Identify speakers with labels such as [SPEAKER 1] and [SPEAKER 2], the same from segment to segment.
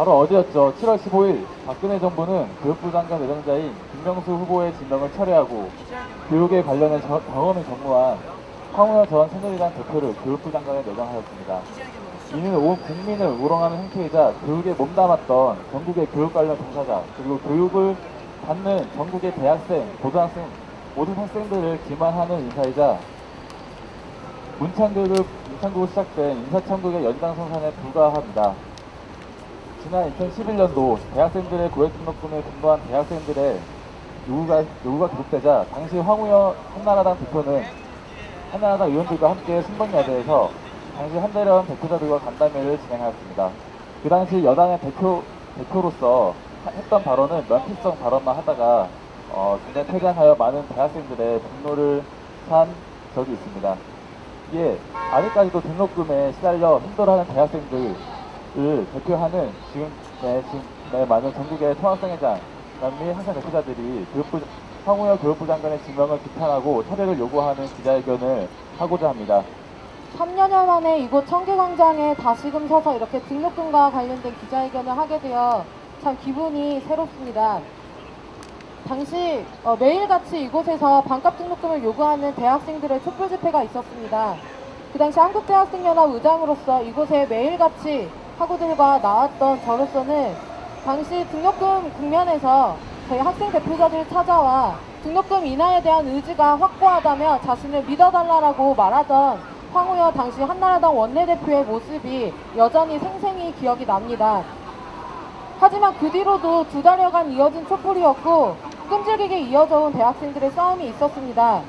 [SPEAKER 1] 바로 어제였죠. 7월 15일 박근혜 정부는 교육부 장관 내정자인 김명수 후보의 지명을 철회하고 교육에 관련해 저- 경험이 전무한 황운하 전 새누리당 대표를 교육부 장관에 내정하였습니다. 이는 온 국민을 우롱하는 행태이자 교육에 몸담았던 전국의 교육 관련 종사자 그리고 교육을 받는 전국의 대학생, 고등학생 모든 학생들을 기만하는 인사이자 문창교육, 문창교육 시작된 인사청구의 연장선상에 불과합니다. 지난 2011년도 대학생들의 고액 등록금에 분노한 대학생들의 요구가, 요구가 기록되자 당시 황우여 한나라당 대표는 한나라당 의원들과 함께 순방야대에서 당시 한대련 대표자들과 간담회를 진행하였습니다. 그 당시 여당의 대표, 대표로서 하- 했던 발언은 면피성 발언만 하다가 어, 중간 퇴장하여 많은 대학생들의 분노를 산 적이 있습니다. 이에 아직까지도 등록금에 시달려 힘들어하는 대학생들 을 대표하는 지금의 지금의 많은 전국의 통합성회장 및 학생 대표자들이 교육부 황우여 교육부 장관의 지명을 비판하고 철회를 요구하는 기자회견을 하고자 합니다.
[SPEAKER 2] 3년여 만에 이곳 청계광장에 다시금 서서 이렇게 등록금과 관련된 기자회견을 하게 되어 참 기분이 새롭습니다. 당시 어, 매일같이 이곳에서 반값 등록금을 요구하는 대학생들의 촛불 집회가 있었습니다. 그 당시 한국대학생연합 의장으로서 이곳에 매일같이 학우들과 나왔던 저로서는 당시 등록금 국면에서 저희 학생 대표자들 찾아와 등록금 인하에 대한 의지가 확고하다며 자신을 믿어달라고 말하던 황우여 당시 한나라당 원내대표의 모습이 여전히 생생히 기억이 납니다. 하지만 그 뒤로도 두 달여간 이어진 촛불이었고 끈질기게 이어져 온 대학생들의 싸움이 있었습니다.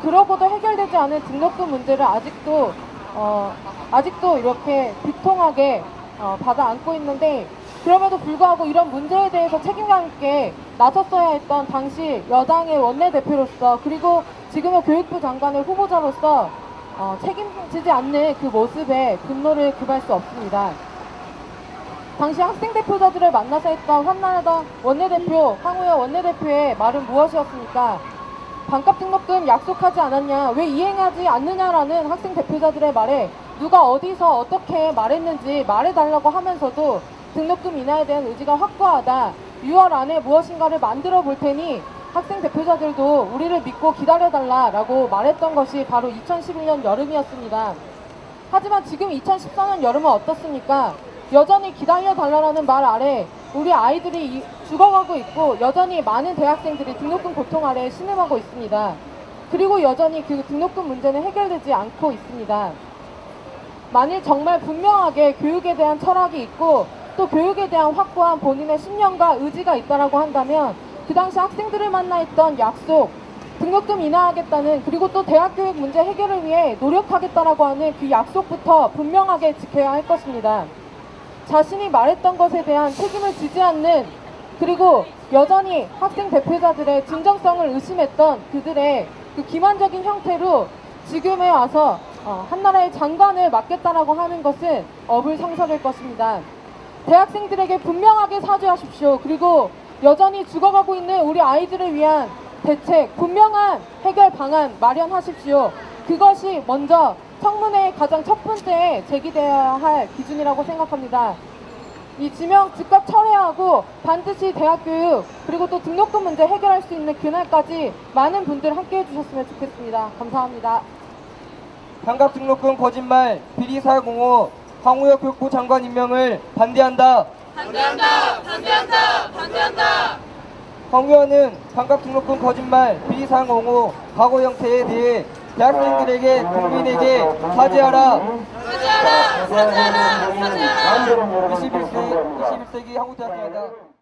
[SPEAKER 2] 그러고도 해결되지 않은 등록금 문제를 아직도 어, 아직도 이렇게 비통하게 어, 받아 안고 있는데 그럼에도 불구하고 이런 문제에 대해서 책임감 있게 나섰어야 했던 당시 여당의 원내대표로서 그리고 지금의 교육부 장관의 후보자로서 어, 책임지지 않는 그 모습에 분노를 금할 수 없습니다. 당시 학생 대표자들을 만나서 했던 한나라당 원내대표 황우여 원내대표의 말은 무엇이었습니까? 반값 등록금 약속하지 않았냐? 왜 이행하지 않느냐라는 학생 대표자들의 말에 누가 어디서 어떻게 말했는지 말해달라고 하면서도 등록금 인하에 대한 의지가 확고하다. 6월 안에 무엇인가를 만들어 볼 테니 학생 대표자들도 우리를 믿고 기다려달라라고 말했던 것이 바로 2011년 여름이었습니다. 하지만 지금 2014년 여름은 어떻습니까? 여전히 기다려달라는 말 아래 우리 아이들이 이- 죽어가고 있고 여전히 많은 대학생들이 등록금 고통 아래 신음하고 있습니다. 그리고 여전히 그 등록금 문제는 해결되지 않고 있습니다. 만일 정말 분명하게 교육에 대한 철학이 있고 또 교육에 대한 확고한 본인의 신념과 의지가 있다라고 한다면 그 당시 학생들을 만나 했던 약속, 등록금 인하하겠다는 그리고 또 대학 교육 문제 해결을 위해 노력하겠다라고 하는 그 약속부터 분명하게 지켜야 할 것입니다. 자신이 말했던 것에 대한 책임을 지지 않는 그리고 여전히 학생 대표자들의 진정성을 의심했던 그들의 그 기만적인 형태로 지금에 와서 어, 한나라의 장관을 맡겠다라고 하는 것은 어불성설일 것입니다. 대학생들에게 분명하게 사죄하십시오. 그리고 여전히 죽어가고 있는 우리 아이들을 위한 대책, 분명한 해결 방안 마련하십시오. 그것이 먼저 청문회의 가장 첫 번째 제기되어야 할 기준이라고 생각합니다. 이 지명 즉각 철회하고 반드시 대학교육 그리고 또 등록금 문제 해결할 수 있는 그날까지 많은 분들 함께 해주셨으면 좋겠습니다. 감사합니다.
[SPEAKER 3] 반값 등록금 거짓말 비리 405 황우혁 교육부 장관 임명을 반대한다. 반대한다. 반대한다. 반대한다. 황우혁은 반값 등록금 거짓말 비리 405 과거 형태에 대해 대학생들에게 국민에게 사죄하라. 사죄하라. 사죄하라. 사죄하라. 21세기 21세기 한국 대학교입니다.